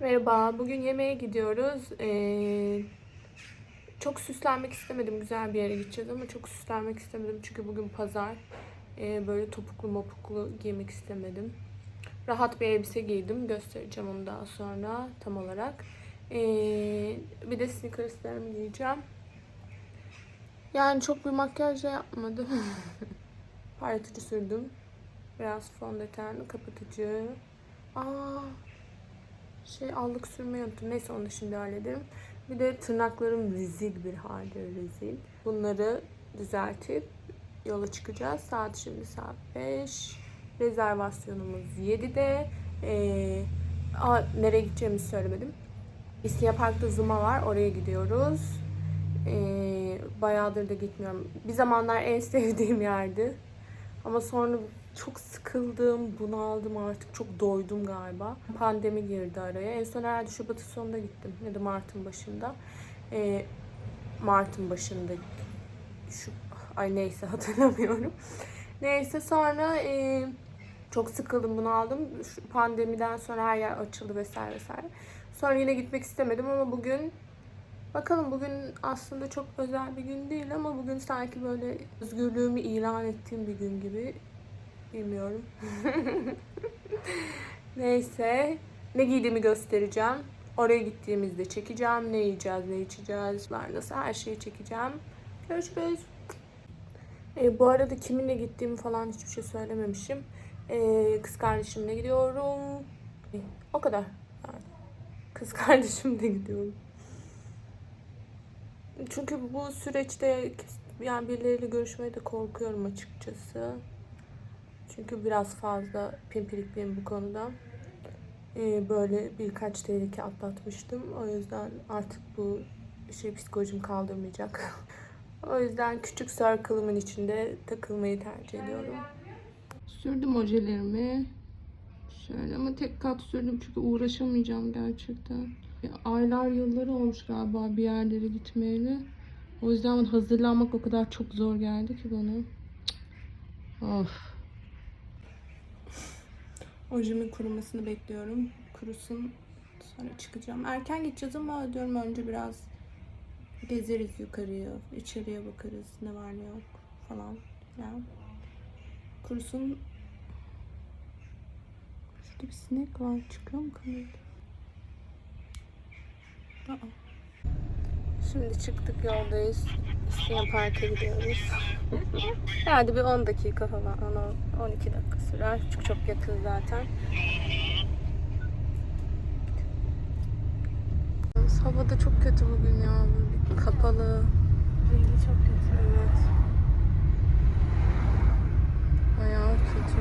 Merhaba, bugün yemeğe gidiyoruz. Ee, çok süslenmek istemedim, güzel bir yere gideceğiz ama çok süslenmek istemedim çünkü bugün pazar. Ee, böyle topuklu mopuklu giymek istemedim. Rahat bir elbise giydim, göstereceğim onu daha sonra tam olarak. Ee, bir de sneakerslarımı giyeceğim. Yani çok bir makyaj yapmadım. Parlatıcı sürdüm. Biraz fondöten, kapatıcı. Aa, şey allık sürmeyi unuttum. Neyse onu şimdi hallederim. Bir de tırnaklarım rezil bir halde rezil. Bunları düzeltip yola çıkacağız. Saat şimdi saat 5. Rezervasyonumuz 7'de. Ee, aa, nereye gideceğimizi söylemedim. İstinye Park'ta Zuma var. Oraya gidiyoruz. Ee, bayağıdır da gitmiyorum. Bir zamanlar en sevdiğim yerdi. Ama sonra çok sıkıldım, bunaldım artık. Çok doydum galiba. Pandemi girdi araya. En son herhalde Şubat'ın sonunda gittim. Ya da Mart'ın başında. Ee, Mart'ın başında şu ay neyse hatırlamıyorum. Neyse sonra e, çok sıkıldım, bunaldım. Şu pandemiden sonra her yer açıldı vesaire vesaire. Sonra yine gitmek istemedim ama bugün Bakalım bugün aslında çok özel bir gün değil ama bugün sanki böyle özgürlüğümü ilan ettiğim bir gün gibi. Bilmiyorum. Neyse. Ne giydiğimi göstereceğim. Oraya gittiğimizde çekeceğim. Ne yiyeceğiz, ne içeceğiz, nasıl her şeyi çekeceğim. Görüşürüz. E, bu arada kiminle gittiğimi falan hiçbir şey söylememişim. E, kız kardeşimle gidiyorum. E, o kadar. Yani. Kız kardeşimle gidiyorum. Çünkü bu süreçte yani birileriyle görüşmeye de korkuyorum açıkçası. Çünkü biraz fazla pimpirikliyim bu konuda. Ee, böyle birkaç tehlike atlatmıştım. O yüzden artık bu şey psikolojim kaldırmayacak. o yüzden küçük circle'ımın içinde takılmayı tercih ediyorum. Sürdüm ojelerimi. Şöyle ama tek kat sürdüm çünkü uğraşamayacağım gerçekten. Aylar yılları olmuş galiba bir yerlere gitmeyeli. O yüzden hazırlanmak o kadar çok zor geldi ki bana. Of. Ojemin kurumasını bekliyorum. Kurusun sonra çıkacağım. Erken gideceğiz ama diyorum önce biraz gezeriz yukarıya, içeriye bakarız ne var ne yok falan. Yani kurusun. Şurada bir sinek var. Çıkıyor mu kamerada? Şimdi çıktık yoldayız. İsteyen parka gidiyoruz. Herhalde bir 10 dakika falan, 10 12 dakika sürer. Çünkü çok yakın zaten. Hava da çok kötü bugün ya. Böyle kapalı. Rengi çok kötü. Evet. Bayağı kötü.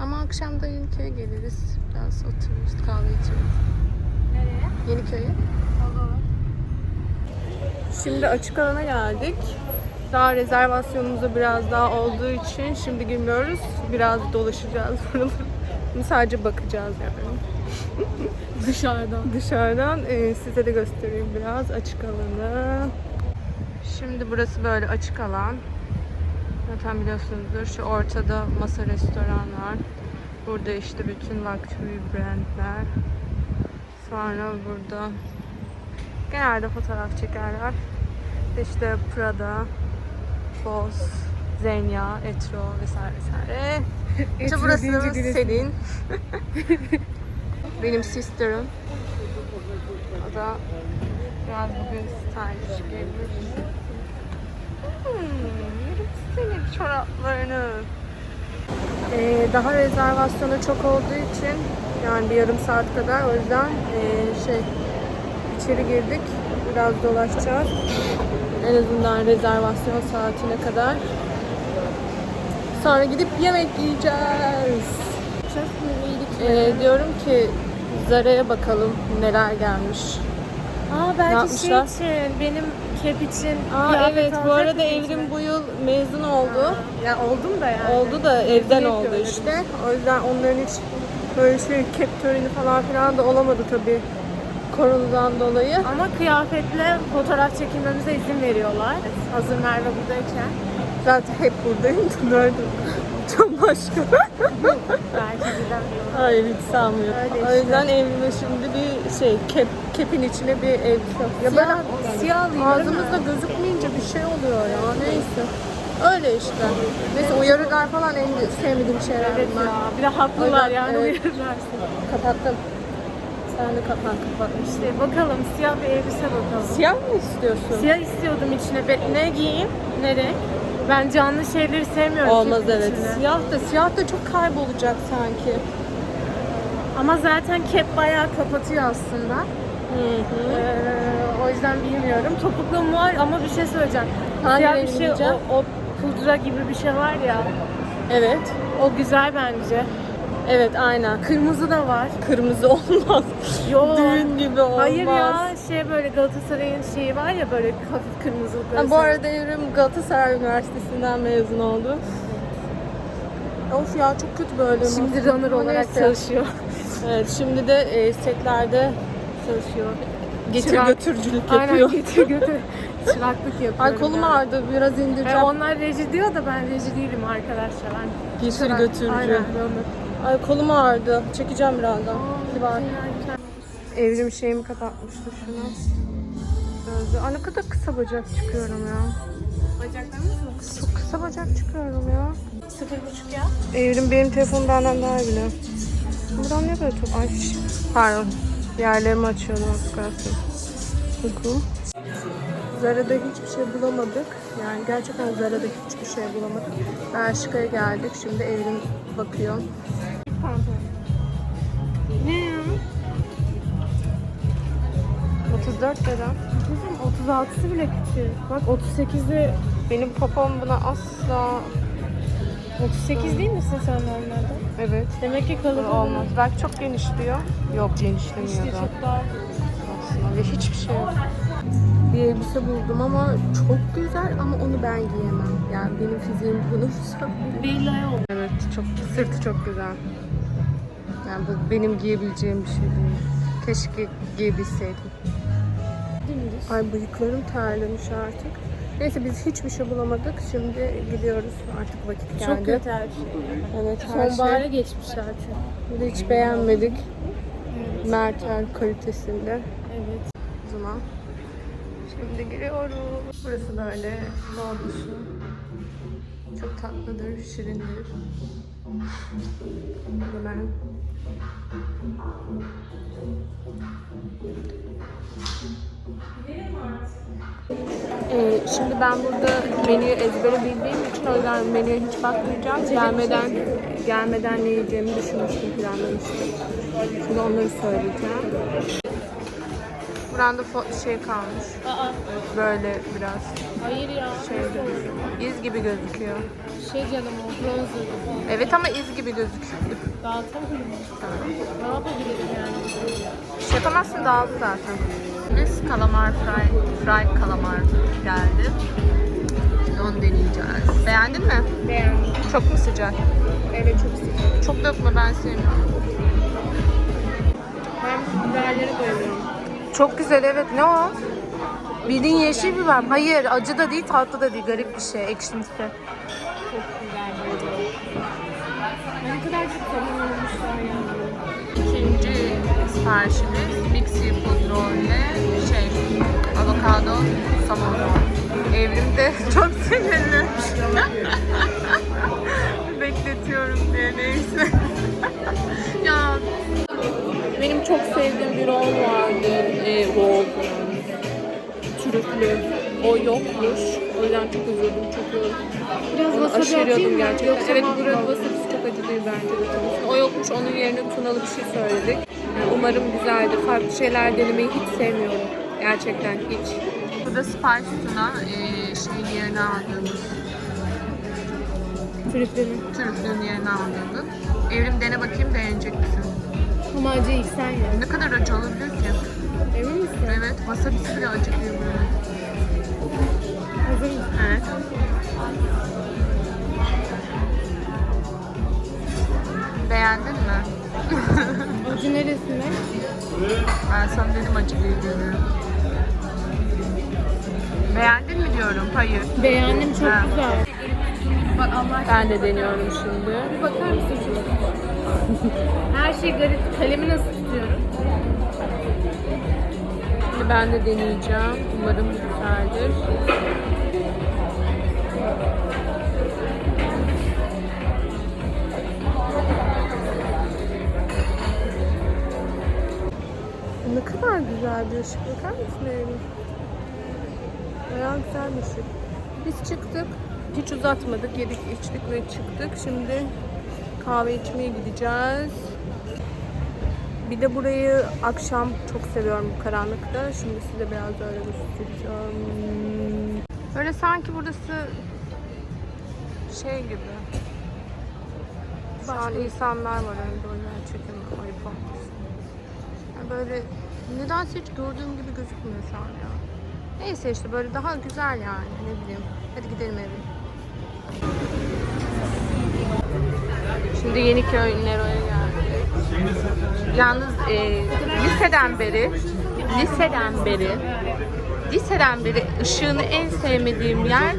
Ama akşam da Yeniköy'e geliriz. Biraz otururuz, kahve içeriz. Nereye? Yeniköy'e. Olur. Şimdi açık alana geldik. Daha rezervasyonumuz biraz daha olduğu için şimdi girmiyoruz. Biraz dolaşacağız buraları. Sadece bakacağız yani. Dışarıdan. Dışarıdan e, size de göstereyim biraz açık alanı. Şimdi burası böyle açık alan. Zaten biliyorsunuzdur şu ortada masa restoran var. Burada işte bütün luxury brandler. Sonra burada genelde fotoğraf çekerler. İşte Prada, Boss, Zenya, Etro vesaire vesaire. İşte burası. Selin. Benim sister'ım. O da biraz bugün stylish giymiş. Hmm, senin çoraplarını. Ee, daha rezervasyonu çok olduğu için yani bir yarım saat kadar o yüzden ee, şey içeri girdik. Biraz dolaşacağız. En azından rezervasyon saatine kadar. Sonra gidip yemek yiyeceğiz. Ee, diyorum ki Zara'ya bakalım neler gelmiş. Aa belki yapmışlar? şey için, benim kep için Aa kıyafet evet bu alacak arada mıyız Evrim bu yıl mezun oldu. Ya oldum da yani. Oldu da evden Hep oldu işte. O yüzden onların hiç böyle şey kep töreni falan filan da olamadı tabii koronadan dolayı. Ama kıyafetle fotoğraf çekilmemize izin veriyorlar. Hazır Merve buradayken. Zaten hep buradayım. Nerede? Çok başka. Belki gidemiyorum. Hayır hiç sanmıyorum. Öyle O işte. yüzden evime şimdi bir şey kep, kepin içine bir elbise. Ya böyle siyah alayım, ağzımızda gözükmeyince bir şey oluyor ya neyse. Öyle işte. Neyse uyarılar falan en sevmediğim şeyler Evet bunlar. ya. Bir de haklılar Öyle, yani evet. uyarırlarsa. Kapattım. Sen de kapat kapat. İşte bakalım siyah bir elbise bakalım. Siyah mı istiyorsun? Siyah istiyordum içine. Be- Ne giyeyim? Ne renk? Ben canlı şeyleri sevmiyorum. Olmaz evet. içinde. Siyah da siyah da çok kaybolacak sanki. Ama zaten kep bayağı kapatıyor aslında. Hı hı. Ee, o yüzden bilmiyorum. Topukluğum var ama bir şey söyleyeceğim. Hangi Siyah bir şey, o, o pudra gibi bir şey var ya. Evet. O güzel bence. Evet aynen. Kırmızı da var. Kırmızı olmaz. Yo. Düğün gibi olmaz. Hayır ya şey böyle Galatasaray'ın şeyi var ya böyle hafif kırmızılık. Ha, bu arada Evrim Galatasaray Üniversitesi'nden mezun oldu. Of ya çok kötü böyle. Şimdi runner olarak çalışıyor. Evet şimdi de e, setlerde çalışıyor. getir Çırak. götürücülük Aynen yapıyor. getir götür. Çıraklık yapıyorum. Ay kolum ben. ağrıdı biraz E, indireceğim. onlar reji diyor da ben reji değilim arkadaşlar. Ben Getir götürücü. Aynen runner. Ay kolum ağrıdı. Çekeceğim birazdan. Hadi. Evrim şeyimi kapatmıştı şunu. Gözü. Aa ne kadar kısa bacak çıkıyorum ya. Bacaklarımız mı? Çok kısa bacak çıkıyorum ya. Sıfır buçuk ya. Evrim benim telefon benden daha iyi biliyor. Buradan ne böyle çok... Ay pardon. Yerlerimi açıyordum az kalsın. Bakın. Zara'da hiçbir şey bulamadık. Yani gerçekten Zara'da hiçbir şey bulamadık. Belçika'ya geldik. Şimdi Evrim bakıyor. Ne ya? 34 dedim. Kızım 36'sı bile küçük. Bak 38'i Benim popom buna asla... 38 değil misin sen normalde? Evet. Demek ki kalıbı Olmaz. Belki çok geniş diyor. Yok İşte genişlemiyor da. çok dar. aslında ve hiçbir şey yok. Bir elbise buldum ama çok güzel ama onu ben giyemem. Yani benim fiziğim bulursa. Belli ayol. Evet çok sırtı çok güzel. Yani bu benim giyebileceğim bir şey değil. Keşke giyebilseydim. Ay bıyıklarım terlemiş artık. Neyse biz hiçbir şey bulamadık. Şimdi gidiyoruz. Artık vakit geldi. Çok kötü her şey. Evet her Sonbahara şey. geçmişler çünkü. De hiç beğenmedik. Mertel kalitesinde. Evet. O zaman şimdi giriyoruz. Burası böyle loğusu. Çok tatlıdır, şirindir. Hemen. Ee, şimdi ben burada menüyü ezbere bildiğim için o yüzden menüye hiç bakmayacağım. Gelmeden gelmeden ne yiyeceğimi düşünmüştüm, planlamıştım. Şimdi onları söyleyeceğim. Buranda şey kalmış. Böyle biraz hayır ya. şey iz gibi gözüküyor. Şey canım o bronzer. Evet ama iz gibi gözüküyor. Dağıtamıyorum. Ne yapabilirim yani? Şey yapamazsın dağıldı zaten. Biz kalamar fry, fry kalamar geldi. Şimdi onu deneyeceğiz. Beğendin mi? Beğendim. Çok mu sıcak? Evet çok sıcak. Çok dökme ben sevmiyorum. Ben biberlere bayılıyorum. Çok güzel evet. Ne o? Bildiğin yeşil biber. Hayır acı da değil tatlı da değil. Garip bir şey. Ekşimsi. Çok güzel bayılıyorum. Ne kadar çok. İkinci siparişimiz Mix Seafood Roll ile şey avokado somon roll. Evrimde çok sinirli. Bekletiyorum diye neyse. ya benim çok sevdiğim bir roll vardı. E, roll. Trüflü. O yokmuş. O yüzden çok üzüldüm. Çok üzüldüm. Biraz Onu aşırıyordum gerçekten. Yoksa evet buranın wasabisi çok acı değil bence de tanıyorsun. O yokmuş onun yerine tunalı bir şey söyledik. Yani umarım güzeldir. Farklı şeyler denemeyi hiç sevmiyorum. Gerçekten hiç. Bu da spice tuna e, şeyin yerine aldığımız, Trüflerin. trüflünün yerine aldığımız. Evrim dene bakayım beğenecek misin? Ama acı ilk sen ye. Ne kadar acı olabilir ki? Emin misin? Evet wasabisi bile acı değil böyle. Hazır mısın? Evet. Beğendin mi? Acı neresinde? Ben sana dedim acı değil. Beğendin mi diyorum? Hayır. Beğendim çok Ha. güzel. Bak Allah Ben de deniyorum şimdi. Bir bakar mısın şuna? Her şey garip. Kalemi nasıl tutuyorum? Şimdi ben de deneyeceğim. Umarım güzeldir. Ne kadar güzel bir ışık. Bakar mısın Eylül? Bayağı güzel bir ışık. Biz çıktık. Hiç uzatmadık. Yedik, içtik ve çıktık. Şimdi kahve içmeye gideceğiz. Bir de burayı akşam çok seviyorum bu karanlıkta. Şimdi size biraz öyle göstereceğim. Böyle sanki burası şey gibi. Şu an insanlar var önünde o yüzden çekemem. Ayıp olmasın. Yani böyle nedense hiç gördüğüm gibi gözükmüyor şu an ya. Neyse işte böyle daha güzel yani ne bileyim. Hadi gidelim eve. Şimdi Yeniköy Nero'ya geldik. Yalnız e, liseden beri liseden beri liseden beri ışığını en sevmediğim yer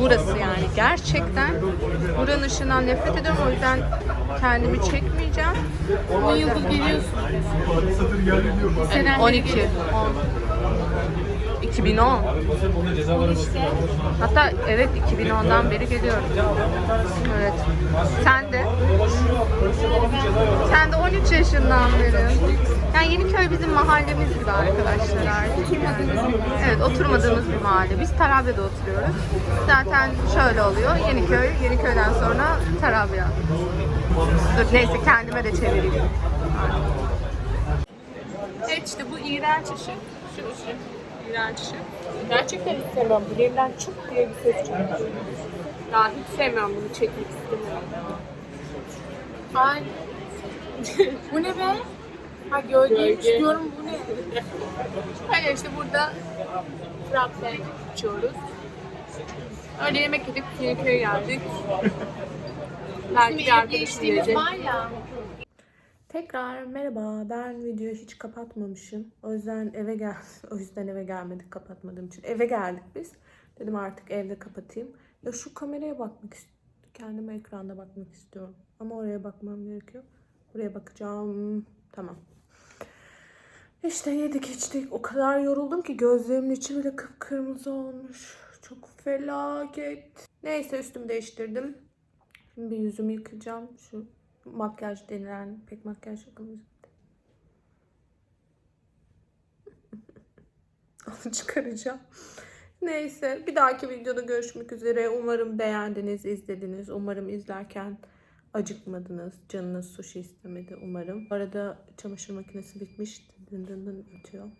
burası yani. Gerçekten buranın ışığından nefret ediyorum. O yüzden kendimi çekmeyeceğim. 10 yıldır geliyorsun. Liseden 12. 10. 2010. Hatta evet 2010'dan beri geliyorum. Evet. Sen de? Sen de 13 yaşından beri. Yani Yeniköy bizim mahallemiz gibi arkadaşlar artık. Evet oturmadığımız bir mahalle. Biz Tarabya'da oturuyoruz. Zaten şöyle oluyor. Yeniköy, Yeniköy'den sonra Tarabya. Dur neyse kendime de çevireyim. Evet işte bu iğrenç ışık. Şu ışık. İğrenç ışık. Gerçekten hiç sevmem. Bileğimden çık diye bir ses çıkıyor. Ya hiç sevmem bunu çekmek istemiyorum. Ay. Bu ne be? Ha gölgeymiş Gölge. diyorum bu ne? Hayır işte burada frappe içiyoruz. Öyle yemek yedik, Yeniköy'e geldik. Belki bir arkadaşım gelecek. var ya. Tekrar merhaba. Ben videoyu hiç kapatmamışım. O yüzden eve gel. O yüzden eve gelmedik kapatmadığım için. Eve geldik biz. Dedim artık evde kapatayım. Ya şu kameraya bakmak istiyorum. Kendime ekranda bakmak istiyorum. Ama oraya bakmam gerekiyor. Buraya bakacağım. Tamam. İşte yedik içtik. O kadar yoruldum ki gözlerimin içi bile kıpkırmızı olmuş. Çok felaket. Neyse üstümü değiştirdim. Şimdi bir yüzümü yıkayacağım. Şu makyaj denilen pek makyaj yapamıyorum. Onu çıkaracağım. Neyse bir dahaki videoda görüşmek üzere. Umarım beğendiniz, izlediniz. Umarım izlerken acıkmadınız. Canınız sushi istemedi umarım. Bu arada çamaşır makinesi bitmiş. Dın dın dın ötüyor.